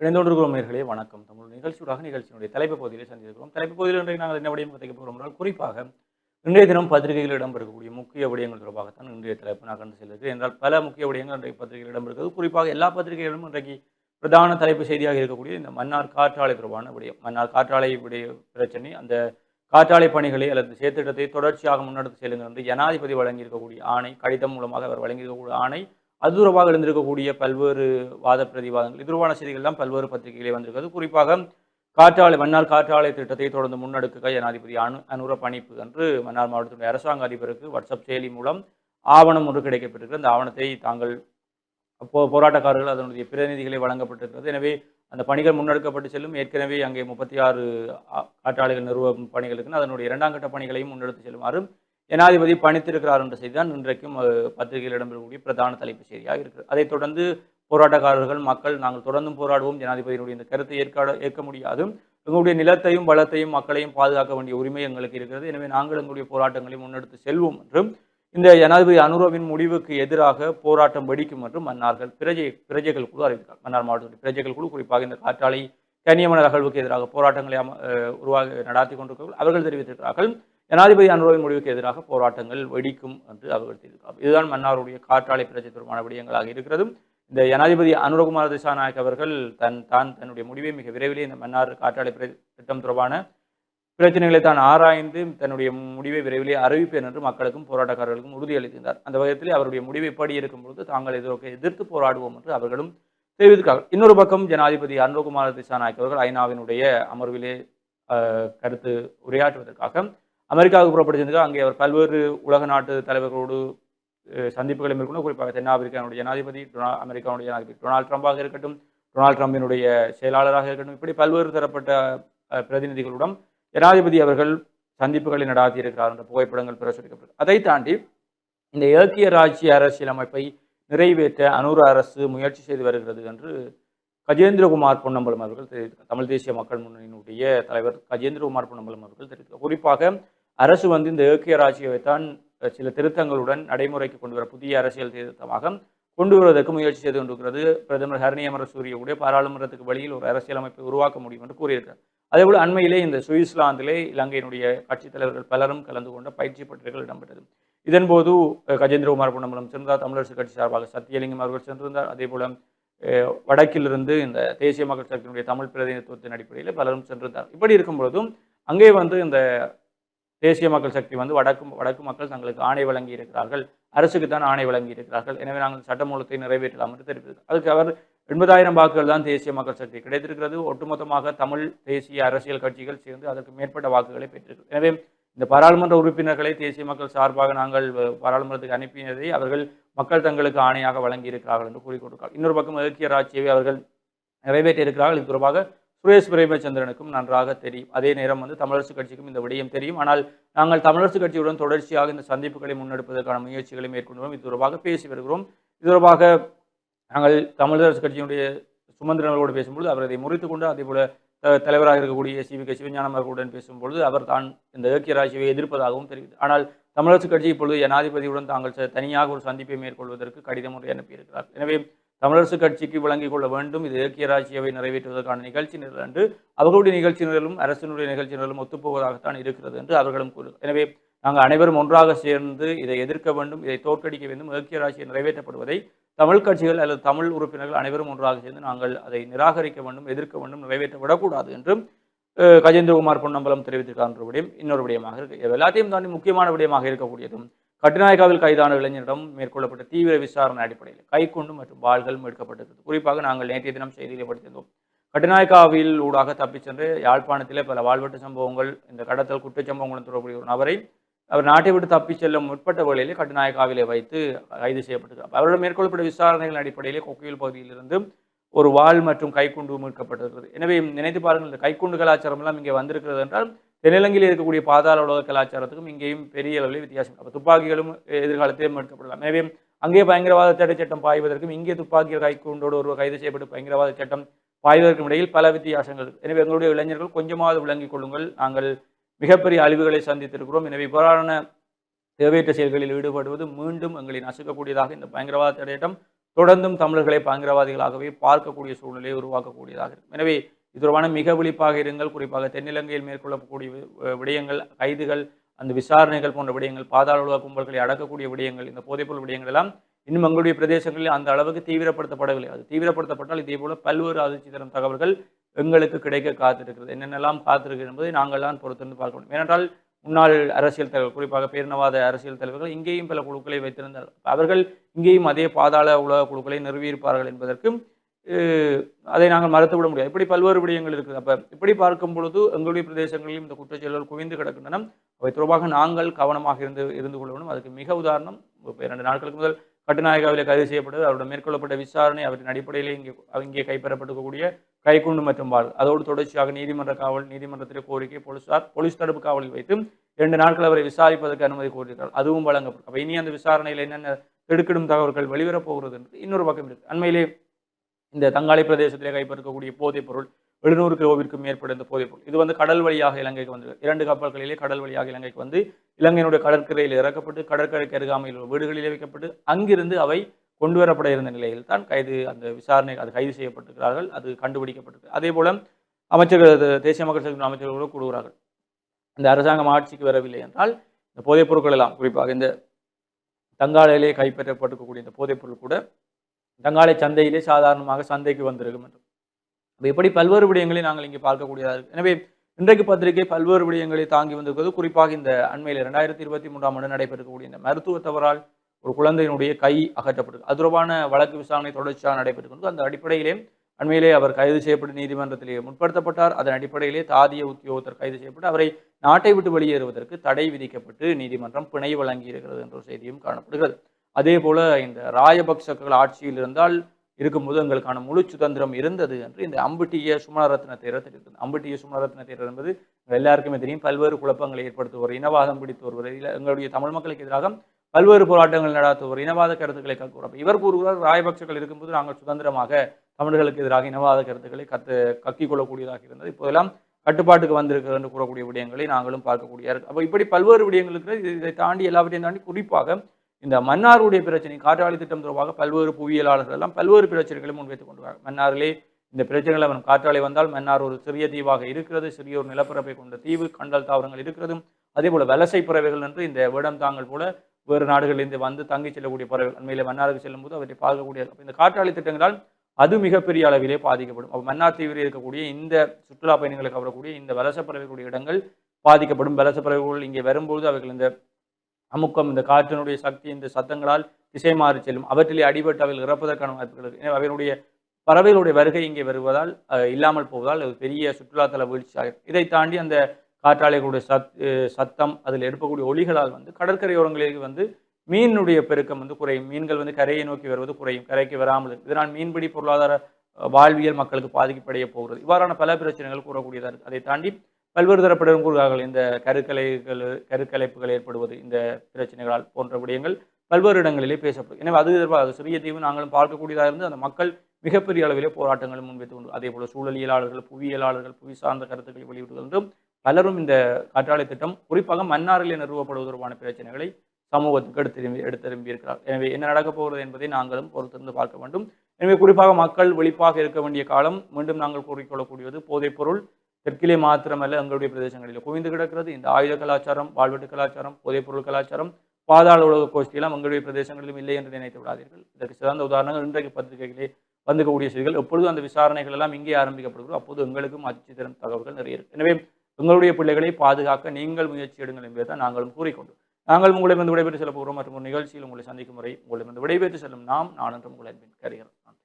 இணைந்தோன்றிருக்கிறோம் நேர்களே வணக்கம். தமிழ் நிகழ்ச்சியூடாக நிகழ்ச்சியினுடைய தலைப்பு பகுதியிலே சந்திக்கிறோம் தலைப்பு பகுதியில் இன்றைக்கு நாங்கள் என்ன விடயம் கதைக்க போகிறோம் என்றால் குறிப்பாக இன்றைய தினம் பத்திரிகையில் இடம்பெறக்கூடிய முக்கிய விடயங்கள் தொடர்பாகத்தான் இன்றைய தலைப்பு நான் கண்டு செல்கிறேன் என்றால் பல முக்கிய விடயங்கள் இன்றைய பத்திரிகையில் இடம்பெறுகிறது. குறிப்பாக எல்லா பத்திரிகைகளிலும் இன்றைக்கு பிரதான தலைப்பு செய்தியாக இருக்கக்கூடிய இந்த மன்னார் காற்றாலை தொடர்பான விடயம். மன்னார் காற்றாலை விடய பிரச்சனை அந்த காற்றாலை பணிகளை அல்லது சேத்திட்டத்தை தொடர்ச்சியாக முன்னெடுத்து செல்லுங்கள் என்று ஜனாதிபதி வழங்கியிருக்கக்கூடிய ஆணை கடிதம் மூலமாக அவர் வழங்கியிருக்கக்கூடிய ஆணை அது எழுந்திருக்கக்கூடிய பல்வேறு வாத பிரதிவாதங்கள் இது செய்திகள் செய்திகள்லாம் பல்வேறு பத்திரிகைகளே வந்திருக்கிறது. குறிப்பாக காற்றாலை மன்னார் காற்றாலை திட்டத்தை தொடர்ந்து முன்னெடுக்க ஜனாதிபதி அனு அனுர பணிப்பு என்று மன்னார் மாவட்டத்துடைய அரசாங்க அதிபருக்கு வாட்ஸ்அப் செயலி மூலம் ஆவணம் ஒன்று கிடைக்கப்பட்டிருக்கிறது. அந்த ஆவணத்தை தாங்கள் போ போராட்டக்காரர்கள் அதனுடைய பிரதிநிதிகளை வழங்கப்பட்டிருக்கிறது. எனவே அந்த பணிகள் முன்னெடுக்கப்பட்டு செல்லும். ஏற்கனவே அங்கே முப்பத்தி ஆறு காற்றாலைகள் நிறுவ பணிகளுக்கு அதனுடைய இரண்டாம் கட்ட பணிகளையும் முன்னெடுத்து செல்லுமாறு ஜனாதிபதி பணித்திருக்கிறார் என்ற செய்தி தான் இன்றைக்கும் பத்திரிகையில் இடம்பெறக்கூடிய பிரதான தலைப்பு செய்தியாக இருக்குது. அதைத் தொடர்ந்து போராட்டக்காரர்கள் மக்கள் நாங்கள் தொடர்ந்தும் போராடுவோம். ஜனாதிபதியினுடைய இந்த கருத்தை ஏற்காட ஏற்க முடியாது. எங்களுடைய நிலத்தையும் வளத்தையும் மக்களையும் பாதுகாக்க வேண்டிய உரிமை எங்களுக்கு இருக்கிறது. எனவே நாங்கள் எங்களுடைய போராட்டங்களை முன்னெடுத்து செல்வோம் என்றும் இந்த ஜனாதிபதி அனுரவின் முடிவுக்கு எதிராக போராட்டம் வெடிக்கும் என்றும் மன்னார்கள் பிரஜை பிரஜைகள் குழு அறிவித்தார் மன்னார் மாவட்டத்தில் பிரஜைகள் குழு குறிப்பாக இந்த காற்றாலை கனியமன அகழ்வுக்கு எதிராக போராட்டங்களை அம- உருவாக நடாத்தி கொண்டிருக்கிறார்கள். அவர்கள் தெரிவித்திருக்கிறார்கள் ஜனாதிபதி அனுரவின் முடிவுக்கு எதிராக போராட்டங்கள் வெடிக்கும் என்று அவர்கள் இதுதான் மன்னாருடைய காற்றாலை பிரச்சனை தொடர்பான விடயங்களாக இருக்கிறது இந்த ஜனாதிபதி அனுரகுமார் திசாநாயக் அவர்கள் தன் தான் தன்னுடைய முடிவை மிக விரைவிலே இந்த மன்னார் காற்றாலை திட்டம் தொடர்பான பிரச்சனைகளை தான் ஆராய்ந்து தன்னுடைய முடிவை விரைவிலே அறிவிப்பேன் என்று மக்களுக்கும் போராட்டக்காரர்களுக்கும் உறுதியளித்திருந்தார் அந்த வகையில் அவருடைய முடிவு இப்படி இருக்கும் பொழுது தாங்கள் இதற்கு எதிர்த்து போராடுவோம் என்று அவர்களும் தெரிவித்திருக்கார்கள் இன்னொரு பக்கம் ஜனாதிபதி அனுரகுமார் திசாநாயக் அவர்கள் ஐநாவினுடைய அமர்விலே கருத்து உரையாற்றுவதற்காக அமெரிக்காவுக்கு புறப்பட்டு அங்கே அவர் பல்வேறு உலக நாட்டு தலைவர்களோடு சந்திப்புகளை மேற்கொண்டு குறிப்பாக தென்னாப்பிரிக்காவுடைய ஜனாதிபதி டொனா அமெரிக்காவுடைய ஜனாதிபதி டொனால்ட் ட்ரம்பாக இருக்கட்டும் டொனால்ட் ட்ரம்பினுடைய செயலாளராக இருக்கட்டும் இப்படி பல்வேறு தரப்பட்ட பிரதிநிதிகளுடன் ஜனாதிபதி அவர்கள் சந்திப்புகளை நடாத்தி இருக்கிறார் என்ற புகைப்படங்கள் பிரசுரிக்கப்பட்டது அதை தாண்டி இந்த இலக்கிய ராஜ்ய அரசியலமைப்பை நிறைவேற்ற அனூர் அரசு முயற்சி செய்து வருகிறது என்று கஜேந்திரகுமார் பொன்னம்பலம் அவர்கள் தெரிவித்தார் தமிழ் தேசிய மக்கள் முன்னணியினுடைய தலைவர் கஜேந்திரகுமார் பொன்னம்பலம் அவர்கள் தெரிவித்தார் குறிப்பாக அரசு வந்து இந்த இலக்கிய ராஜ்யவை தான் சில திருத்தங்களுடன் நடைமுறைக்கு கொண்டு வர புதிய அரசியல் திருத்தமாக கொண்டு வருவதற்கு முயற்சி செய்து கொண்டிருக்கிறது. பிரதமர் ஹரணி அமரசூரியவுடைய பாராளுமன்றத்துக்கு வெளியில் ஒரு அரசியலமைப்பை உருவாக்க முடியும் என்று கூறியிருக்கிறார். அதேபோல் அண்மையிலே இந்த சுவிட்சர்லாந்திலே இலங்கையினுடைய கட்சித் தலைவர்கள் பலரும் கலந்து கொண்ட பயிற்சி பட்டியல்கள் இடம்பெற்றது. இதன்போது கஜேந்திரகுமார் பொன்னம்பலம் சென்றார். தமிழரசு கட்சி சார்பாக சத்தியலிங்கம் அவர்கள் சென்றிருந்தார். அதேபோல வடக்கிலிருந்து இந்த தேசிய மக்கள் சக்தியினுடைய தமிழ் பிரதிநிதித்துவத்தின் அடிப்படையில் பலரும் சென்றிருந்தார். இப்படி இருக்கும் பொழுதும் அங்கே வந்து இந்த தேசிய மக்கள் சக்தி வந்து வடக்கு வடக்கு மக்கள் தங்களுக்கு ஆணை வழங்கி இருக்கிறார்கள். அரசுக்கு தான் ஆணை வழங்கி இருக்கிறார்கள். எனவே நாங்கள் சட்டமூலத்தை நிறைவேற்றலாம் என்று தெரிவித்தது அதுக்கு அவர் எண்பதாயிரம் வாக்குகள் தான் தேசிய மக்கள் சக்தி கிடைத்திருக்கிறது. ஒட்டுமொத்தமாக தமிழ் தேசிய அரசியல் கட்சிகள் சேர்ந்து அதற்கு மேற்பட்ட வாக்குகளை பெற்றிருக்கிறது. எனவே இந்த பாராளுமன்ற உறுப்பினர்களை தேசிய மக்கள் சார்பாக நாங்கள் பாராளுமன்றத்துக்கு அனுப்பியதை அவர்கள் மக்கள் தங்களுக்கு ஆணையாக வழங்கி இருக்கிறார்கள் என்று கூறிக்கொண்டிருக்கிறார் இன்னொரு பக்கம் இலக்கிய ராட்சியவை அவர்கள் நிறைவேற்றி இருக்கிறார்கள் இது தொடர்பாக சுரேஷ் பிரேமச்சந்திரனுக்கும் நன்றாக தெரியும். அதே நேரம் வந்து தமிழரசு கட்சிக்கும் இந்த விடயம் தெரியும். ஆனால் நாங்கள் தமிழரசு கட்சியுடன் தொடர்ச்சியாக இந்த சந்திப்புகளை முன்னெடுப்பதற்கான முயற்சிகளை மேற்கொண்டுள்ளோம். இது தொடர்பாக பேசி வருகிறோம். இது தொடர்பாக நாங்கள் தமிழரசு கட்சியினுடைய சுமந்திரனோடு பேசும்பொழுது அவர் இதை முறித்து கொண்டு அதே போல தலைவராக இருக்கக்கூடிய சி. வி. கே. சிவஞானம் அவர்களுடன் பேசும்பொழுது அவர் தான் இந்த இலக்கிய ராசியை எதிர்ப்பதாகவும் தெரிவித்து ஆனால் தமிழரசு கட்சி இப்பொழுது ஜனாதிபதியுடன் தாங்கள் தனியாக ஒரு சந்திப்பை மேற்கொள்வதற்கு கடிதம் ஒன்றை அனுப்பியிருக்கிறார். எனவே தமிழரசு கட்சிக்கு விளங்கிக் கொள்ள வேண்டும். இது இலக்கிய ராஜ்யவை நிறைவேற்றுவதற்கான நிகழ்ச்சி நிரல் என்று அவர்களுடைய நிகழ்ச்சி நிரலும் அரசினுடைய நிகழ்ச்சி நிரலும் ஒத்துப்போவதாகத்தான் இருக்கிறது என்று அவர்களும் கூறு எனவே நாங்கள் அனைவரும் ஒன்றாக சேர்ந்து இதை எதிர்க்க வேண்டும் இதை தோற்கடிக்க வேண்டும். இலக்கிய ராசியை நிறைவேற்றப்படுவதை தமிழ் கட்சிகள் அல்லது தமிழ் உறுப்பினர்கள் அனைவரும் ஒன்றாக சேர்ந்து நாங்கள் அதை நிராகரிக்க வேண்டும் எதிர்க்க வேண்டும் நிறைவேற்ற விடக்கூடாது என்றும் கஜேந்திரகுமார் பொன்னம்பலம் தெரிவித்திருக்கார் என்ற விடயம் இன்னொரு விடயமாக இருக்கு. எல்லாத்தையும் தாண்டி முக்கியமான விடயமாக இருக்கக்கூடியதும் கட்டுநாயக்காவில் கைதான இளைஞரிடம் மேற்கொள்ளப்பட்ட தீவிர விசாரணை அடிப்படையில் கைக்குண்டு மற்றும் வாள்கள் மீட்கப்பட்டிருக்கிறது குறிப்பாக நாங்கள் நேற்றைய தினம் செய்தியிலே படித்திருந்தோம். கட்டுநாயக்காவில் ஊடாக தப்பிச் சென்று யாழ்ப்பாணத்திலே பல வாழ்வெட்டு சம்பவங்கள் இந்த கடத்தல் குற்றச்சம்பவங்களுடன் தொடர்புடைய ஒரு நபரை அவர் நாட்டை விட்டு தப்பிச் செல்ல முற்பட்ட வேளையிலே கட்டுநாயக்காவிலே வைத்து கைது செய்யப்பட்டிருக்கிறார் அவரிடம் மேற்கொள்ளப்பட்ட விசாரணைகள் அடிப்படையிலே கொக்கையில் பகுதியிலிருந்து ஒரு வாள் மற்றும் கைக்குண்டு மீட்கப்பட்டிருக்கிறது. எனவே நினைத்து பாருங்கள் இந்த கைக்குண்டு கலாச்சாரம் எல்லாம் இங்கே வந்திருக்கிறது என்றால் தென்னிலங்கையில் இருக்கக்கூடிய பாதாள உலக கலாச்சாரத்துக்கும் இங்கேயும் பெரிய அளவில் வித்தியாசம். அப்போ துப்பாக்கிகளும் எதிர்காலத்திலே மீட்கப்படலாம் எனவே அங்கே பயங்கரவாத தடை சட்டம் பாய்வதற்கும் இங்கே துப்பாக்கிகள் கைக்குண்டோடு ஒரு கைது செய்யப்பட்டு பயங்கரவாத சட்டம் பாய்வதற்கும் இடையில் பல வித்தியாசங்கள் எனவே எங்களுடைய இளைஞர்கள் கொஞ்சமாவது விளங்கிக் கொள்ளுங்கள். நாங்கள் மிகப்பெரிய அழிவுகளை சந்தித்திருக்கிறோம். எனவே இவ்வாறான தேவையற்ற செயல்களில் ஈடுபடுவது மீண்டும் எங்களை நசுக்கக்கூடியதாக இந்த பயங்கரவாத தடையட்டம் தொடர்ந்தும் தமிழர்களை பயங்கரவாதிகளாகவே பார்க்கக்கூடிய சூழ்நிலையை உருவாக்கக்கூடியதாக இருக்கும் எனவே இது தொடர்பான மிக விழிப்பாக இருங்கள். குறிப்பாக தென்னிலங்கையில் மேற்கொள்ளக்கூடிய விடயங்கள் கைதுகள் அந்த விசாரணைகள் போன்ற விடயங்கள் பாதாள உலக கும்பல்களை அடக்கக்கூடிய விடயங்கள் இந்த போதைப்பொருள் விடயங்கள் எல்லாம் இன்னும் எங்களுடைய பிரதேசங்களில் அந்த அளவுக்கு தீவிரப்படுத்தப்படவில்லை. அது தீவிரப்படுத்தப்பட்டால் இதே போல பல்வேறு அதிர்ச்சி தரும் தகவல்கள் எங்களுக்கு கிடைக்க காத்திருக்கிறது. என்னென்னலாம் காத்திருக்கிறது என்பதை நாங்கள் தான் பொறுத்திருந்து பார்க்க வேண்டும். ஏனென்றால் முன்னாள் அரசியல் தலைவர் குறிப்பாக பேரினவாத அரசியல் தலைவர்கள் இங்கேயும் பல குழுக்களை வைத்திருந்தார்கள். அவர்கள் இங்கேயும் அதே பாதாள உலக குழுக்களை நிறுவியிருப்பார்கள் என்பதற்கும் அதை நாங்கள் மறுத்துவிட முடியாது. இப்படி பல்வேறு விடயங்கள் இருக்குது. அப்போ இப்படி பார்க்கும் பொழுது எங்களுடைய பிரதேசங்களிலும் இந்த குற்றச்செயல்கள் குவிந்து கிடக்கின்றன. அவை தொடர்பாக நாங்கள் கவனமாக இருந்து இருந்து கொள்ள வேண்டும் அதுக்கு மிக உதாரணம் இப்போ இரண்டு நாட்களுக்கு முதல் கட்டுநாயகாவில் கைது செய்யப்பட்டது. அவருடைய மேற்கொள்ளப்பட்ட விசாரணை அவரின் அடிப்படையிலே இங்கே இங்கே கைப்பற்றப்பட்டிருக்கக்கூடிய கைக்குண்டு மற்றும் பால். அதோடு தொடர்ச்சியாக நீதிமன்ற காவல் நீதிமன்றத்திலே கோரிக்கை போலீசார் போலீஸ் தடுப்பு காவலில் வைத்து இரண்டு நாட்கள் அவரை விசாரிப்பதற்கு அனுமதி கோரியிருக்கிறார் அதுவும் வழங்கப்படும். அப்போ இனி அந்த விசாரணையில் என்னென்ன திடுக்கிடும் தகவல்கள் வெளிவரப் போகிறது என்று இன்னொரு பக்கம் இருக்குது அண்மையிலே இந்த தங்காளி பிரதேசத்திலே கைப்பற்றக்கூடிய போதைப் பொருள் எழுநூறு கிலோவிற்கும் மேற்பட்ட இந்த போதைப் பொருள். இது வந்து கடல் வழியாக இலங்கைக்கு வந்து இரண்டு கப்பல்களிலே கடல் வழியாக இலங்கைக்கு வந்து இலங்கையினுடைய கடற்கரையில் இறக்கப்பட்டு கடற்கரைக்கு அருகாமையில் உள்ள வீடுகளிலே வைக்கப்பட்டு அங்கிருந்து அவை கொண்டு வரப்பட இருந்த நிலையில் தான் கைது அந்த விசாரணை அது கைது செய்யப்பட்டிருக்கிறார்கள். அது கண்டுபிடிக்கப்பட்டிருக்கு. அதே போல அமைச்சர்கள் தேசிய மக்கள் சக்தி அமைச்சர்கள் கூட இந்த அரசாங்கம் ஆட்சிக்கு வரவில்லை என்றால் இந்த போதைப் பொருட்கள் எல்லாம் குறிப்பாக இந்த தங்காலையிலே கைப்பற்றப்பட்டிருக்கக்கூடிய இந்த போதைப் பொருள் கூட தங்காலை சந்தையிலே சாதாரணமாக சந்தைக்கு வந்திருக்கும் என்று அப்போ இப்படி பல்வேறு விடயங்களை நாங்கள் இங்கே பார்க்கக்கூடியதாக எனவே இன்றைக்கு பத்திரிகை பல்வேறு விடயங்களை தாங்கி வந்திருக்கிறது. குறிப்பாக இந்த அண்மையில் ரெண்டாயிரத்தி இருபத்தி மூன்றாம் ஆண்டு நடைபெறக்கூடிய இந்த மருத்துவ தவறால் ஒரு குழந்தையினுடைய கை அகற்றப்பட்டது அது தொடர்பான வழக்கு விசாரணை தொடர்ச்சியாக நடைபெற்று அந்த அடிப்படையிலே அண்மையிலே அவர் கைது செய்யப்பட்டு நீதிமன்றத்திலே முற்படுத்தப்பட்டார். அதன் அடிப்படையிலே தாதிய உத்தியோகத்தர் கைது செய்யப்பட்டு அவரை நாட்டை விட்டு வெளியேறுவதற்கு தடை விதிக்கப்பட்டு நீதிமன்றம் பிணை வழங்கியிருக்கிறது என்ற செய்தியும் காணப்படுகிறது. அதே போல இந்த ராஜபக்சக்கள் ஆட்சியில் இருந்தால் இருக்கும்போது எங்களுக்கான முழு சுதந்திரம் இருந்தது என்று இந்த அம்புட்டிய சுமணரத்ன தேரர் தெரிவித்தது அம்புட்டிய சுமணரத்ன தேரர் என்பது எல்லாருக்குமே தெரியும். பல்வேறு குழப்பங்களை ஏற்படுத்துவர் இனவாதம் பிடித்தவர் இல்லை எங்களுடைய தமிழ் மக்களுக்கு எதிராக பல்வேறு போராட்டங்கள் நடாத்துவர் இனவாத கருத்துக்களை கற்குவார் இவர் கூறுகிறார் ராயபக்சர்கள் இருக்கும்போது நாங்கள் சுதந்திரமாக தமிழர்களுக்கு எதிராக இனவாத கருத்துக்களை கத்து கக்கிக் கொள்ளக்கூடியதாக இருந்தது. இப்போதெல்லாம் கட்டுப்பாட்டுக்கு வந்திருக்கிறது என்று கூறக்கூடிய விடயங்களை நாங்களும் பார்க்கக்கூடிய அப்போ இப்படி பல்வேறு விடயங்கள் இருக்கிறது. இதை தாண்டி எல்லாவற்றையும் தாண்டி குறிப்பாக இந்த மன்னாருடைய பிரச்சனை காற்றாலை திட்டம் தொடர்பாக பல்வேறு புவியியலாளர்கள் எல்லாம் பல்வேறு பிரச்சனைகளை முன்வைத்துக் கொண்டுவாங்க மன்னாரிலே இந்த பிரச்சனைகள் அவன் காற்றாலை வந்தால் மன்னார் ஒரு சிறிய தீவாக இருக்கிறது சிறிய ஒரு நிலப்பரப்பை கொண்ட தீவு கண்டல் தாவரங்கள் இருக்கிறது அதே போல வலசை பறவைகள் என்று இந்த வேடம் தாங்கள் போல வேறு நாடுகளிலிருந்து வந்து தங்கி செல்லக்கூடிய பறவைகள் அண்மையில் மன்னாருக்கு செல்லும்போது அவற்றை பார்க்கக்கூடிய இந்த காற்றாலை திட்டங்களால் அது மிகப்பெரிய அளவிலே பாதிக்கப்படும். அப்போ மன்னார் தீவில் இருக்கக்கூடிய இந்த சுற்றுலா பயணிகளை கவரக்கூடிய இந்த வலச பறவைகளுடைய இடங்கள் பாதிக்கப்படும். வலச பறவைகள் இங்கே வரும்போது அவைகள் இந்த அமுக்கம் இந்த காற்றினுடைய சக்தி இந்த சத்தங்களால் திசை மாறி செல்லும். அவற்றிலே அடிபட்டு அவைகள் இறப்பதற்கான வாய்ப்புகள் இருக்கு. அவைகளுடைய பறவைகளுடைய வருகை இங்கே வருவதால் இல்லாமல் போவதால் அது பெரிய சுற்றுலாத்தல வீழ்ச்சியாக இதை தாண்டி அந்த காற்றாலைகளுடைய சத் சத்தம் அதில் எடுக்கக்கூடிய ஒளிகளால் வந்து கடற்கரையோரங்களில் வந்து மீனுடைய பெருக்கம் வந்து குறையும். மீன்கள் வந்து கரையை நோக்கி வருவது குறையும். கரைக்கு வராமல் இதனால் மீன்பிடி பொருளாதார வாழ்வியல் மக்களுக்கு பாதிக்கப்படைய போகிறது. இவ்வாறான பல பிரச்சனைகள் கூறக்கூடியதாக இருக்குது அதை தாண்டி பல்வேறு தரப்பினரும் கூறுகிறார்கள் இந்த கருக்கலைகள் கருக்கலைப்புகள் ஏற்படுவது இந்த பிரச்சனைகளால் போன்ற விடயங்கள் பல்வேறு இடங்களிலே பேசப்படும் எனவே அது தொடர்பாக அது சிறிய தீவு நாங்களும் பார்க்கக்கூடியதாக இருந்து அந்த மக்கள் மிகப்பெரிய அளவிலே போராட்டங்களை முன்வைத்து கொண்டு அதே போல சூழலியலாளர்கள் புவியியலாளர்கள் புவி சார்ந்த கருத்துக்களை வெளியிடுவதும் பலரும் இந்த காற்றாலை திட்டம் குறிப்பாக மன்னாரிலே நிறுவப்படுவது தொடர்பான பிரச்சனைகளை சமூகத்துக்கு எடுத்திரும்பி எடுத்திரும்பி இருக்கிறார் எனவே என்ன நடக்கப் போகிறது என்பதை நாங்களும் பொறுத்திருந்து பார்க்க வேண்டும். எனவே குறிப்பாக மக்கள் வெளிப்பாக இருக்க வேண்டிய காலம் மீண்டும் நாங்கள் கூறிக்கொள்ளக்கூடியது போதைப்பொருள் தெற்கிலே மாத்திரமல்ல எங்களுடைய பிரதேசங்களில். குவிந்து கிடக்கிறது இந்த ஆயுத கலாச்சாரம் வாழ்வெட்டு கலாச்சாரம் போதைப்பொருள் கலாச்சாரம் பாதாள உலக கோஷ்டியெல்லாம் எங்களுடைய பிரதேசங்களிலும் இல்லை என்று நினைத்து விடாதீர்கள். இதற்கு சிறந்த உதாரணங்கள் இன்றைக்கு பத்திரிகைகளே வந்துக்கக்கூடிய செய்திகள். எப்பொழுதும் அந்த விசாரணைகள் எல்லாம் இங்கே ஆரம்பிக்கப்படுகிறோம் அப்போது எங்களுக்கும் அதிர்ச்சி தகவல்கள் நிறைய இருக்கு. எனவே உங்களுடைய பிள்ளைகளை பாதுகாக்க நீங்கள் முயற்சி எடுங்கள் என்பதை தான் நாங்களும் கூறிக்கொண்டு. நாங்கள் உங்களிடமிருந்து விடைபெற்று செல்ல போகிறோம் மற்றும் ஒரு நிகழ்ச்சியில் உங்களை சந்திக்கும் முறை உங்களிடமிருந்து விடைபெற்று செல்லும் நாம் நான் என்றும் உங்களை அன்பின் கருகிறேன் நன்றி.